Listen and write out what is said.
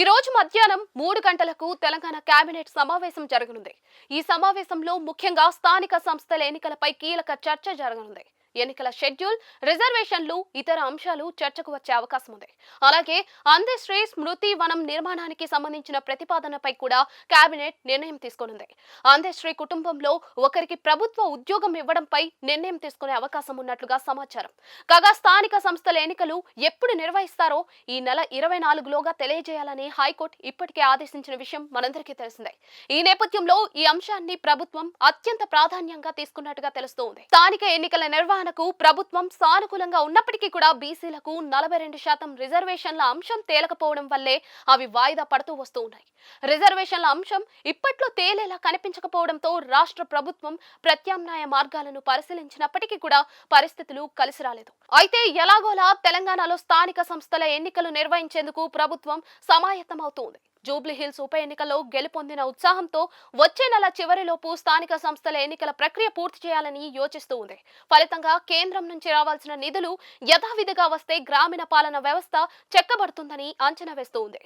ఈ రోజు మధ్యాహ్నం మూడు గంటలకు తెలంగాణ కేబినెట్ సమావేశం జరగనుంది. ఈ సమావేశంలో ముఖ్యంగా స్థానిక సంస్థల ఎన్నికలపై కీలక చర్చ జరగనుంది. ఎన్నికల షెడ్యూల్ రిజర్వేషన్లు ఇతర అంశాలు చర్చకు వచ్చే అవకాశం ఉంది. అలాగే అందశ్రీ స్మృతి వనం నిర్మాణానికి సంబంధించిన ప్రతిపాదనపై కూడా కేబినెట్ నిర్ణయం తీసుకోనుంది. అందశ్రీ కుటుంబంలో ఒకరికి ప్రభుత్వ ఉద్యోగం ఇవ్వడంపై నిర్ణయం తీసుకునే అవకాశం ఉన్నట్లుగా సమాచారం. కాగా స్థానిక సంస్థల ఎన్నికలు ఎప్పుడు నిర్వహిస్తారో ఈ నెల ఇరవై నాలుగులోగా తెలియజేయాలని హైకోర్టు ఇప్పటికే ఆదేశించిన విషయం మనందరికీ తెలిసిందే. ఈ నేపథ్యంలో ఈ అంశాన్ని ప్రభుత్వం అత్యంత ప్రాధాన్యంగా తీసుకున్నట్టుగా తెలుస్తోంది స్థానిక ఎన్నికల తెలంగాణకు ప్రభుత్వం సానుకూలంగా ఉన్నప్పటికీ కూడా బీసీలకు నలభై రెండు శాతం రిజర్వేషన్ల అంశం తేలకపోవడం వల్లే అవి వాయిదా పడుతూ వస్తూ ఉన్నాయి. రిజర్వేషన్ల అంశం ఇప్పట్లో తేలేలా కనిపించకపోవడంతో రాష్ట్ర ప్రభుత్వం ప్రత్యామ్నాయ మార్గాలను పరిశీలించినప్పటికీ కూడా పరిస్థితులు కలిసి రాలేదు. అయితే ఎలాగోలా తెలంగాణలో స్థానిక సంస్థల ఎన్నికలు నిర్వహించేందుకు ప్రభుత్వం సమాయత్తమవుతోంది జూబ్లీ హిల్స్ ఉప ఎన్నికల్లో గెలుపొందిన ఉత్సాహంతో వచ్చే నెల చివరిలోపు స్థానిక సంస్థల ఎన్నికల ప్రక్రియ పూర్తి చేయాలని యోచిస్తూ ఉంది. ఫలితంగా కేంద్రం నుంచి రావాల్సిన నిధులు యథావిధిగా వస్తే గ్రామీణ పాలన వ్యవస్థ చెక్కబడుతుందని అంచనా వేస్తూ ఉంది.